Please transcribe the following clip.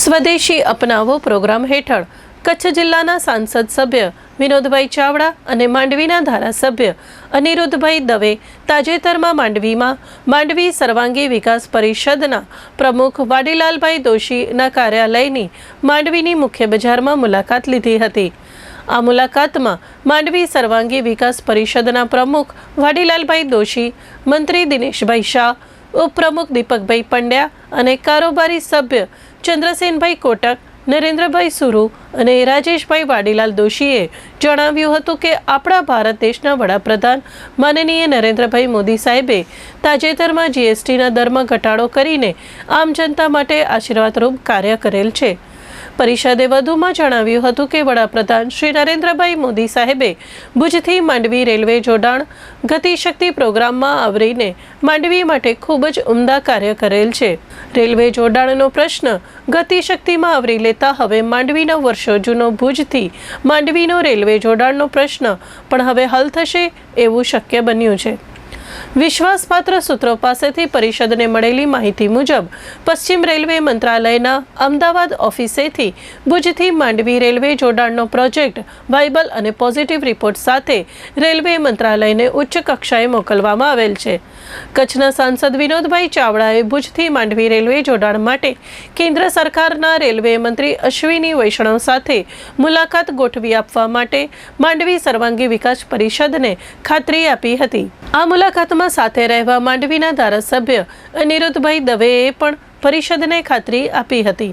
સ્વદેશી અપનાવો પ્રોગ્રામ હેઠળ કચ્છ જિલ્લાના સાંસદ સભ્ય વિનોદભાઈ ચાવડા અને માંડવીના ધારાસભ્ય અનિરુદ્ધભાઈ દવે તાજેતરમાં માંડવીમાં માંડવી સર્વાંગી વિકાસ પરિષદના પ્રમુખ વાડીલાલભાઈ દોશીના કાર્યાલયની માંડવીની મુખ્ય બજારમાં મુલાકાત લીધી હતી. આ મુલાકાતમાં માંડવી સર્વાંગી વિકાસ પરિષદના પ્રમુખ વાડીલાલભાઈ દોશી, મંત્રી દિનેશભાઈ શાહ, ઉપપ્રમુખ દીપકભાઈ પંડ્યા અને કારોબારી સભ્ય ચંદ્રસેનભાઈ કોટક, નરેન્દ્રભાઈ સુરુ અને રાજેશભાઈ વાડીલાલ દોશીએ જણાવ્યું હતું કે આપણા ભારત દેશના વડાપ્રધાન માનનીય નરેન્દ્રભાઈ મોદી સાહેબે તાજેતરમાં જીએસટીના દરમાં ઘટાડો કરીને આમ જનતા માટે આશીર્વાદરૂપ કાર્ય કરેલ છે. પરિષદે વધુમાં જણાવ્યું હતું કે વડાપ્રધાન શ્રી નરેન્દ્રભાઈ મોદી સાહેબે ભુજથી માંડવી રેલવે જોડાણ ગતિશક્તિ પ્રોગ્રામમાં આવરીને માંડવી માટે ખૂબ જ ઉમદા કાર્ય કરેલ છે. રેલવે જોડાણનો પ્રશ્ન ગતિશક્તિમાં આવરી લેતા હવે માંડવીનો વર્ષો જૂનો ભુજથી માંડવીનો રેલવે જોડાણનો પ્રશ્ન પણ હવે હલ થશે એવું શક્ય બન્યું છે. વિશ્વાસપાત્ર સૂત્રો પાસેથી પરિષદને મળેલી માહિતી મુજબ, પશ્ચિમ રેલવે મંત્રાલયના અમદાવાદ ઓફિસેથી ભુજથી માંડવી રેલવે જોડાણનો પ્રોજેક્ટ વાયબલ અને પોઝિટિવ રિપોર્ટ સાથે રેલવે મંત્રાલયને ઉચ્ચ કક્ષાએ મોકલવામાં આવેલ છે. કચ્છના સાંસદ વિનોદભાઈ ચાવડાએ ભુજથી માંડવી રેલવે જોડાણ માટે કેન્દ્ર સરકારના રેલવે મંત્રી અશ્વિની વૈષ્ણવ સાથે મુલાકાત ગોઠવી આપવા માટે માંડવી સર્વાંગી વિકાસ પરિષદને ખાતરી આપી હતી. આ મુલાકાતમાં સાથે રહેવા માંડવીના ધારાસભ્ય અનિરુદ્ધભાઈ દવેએ પણ પરિષદને ખાતરી આપી હતી.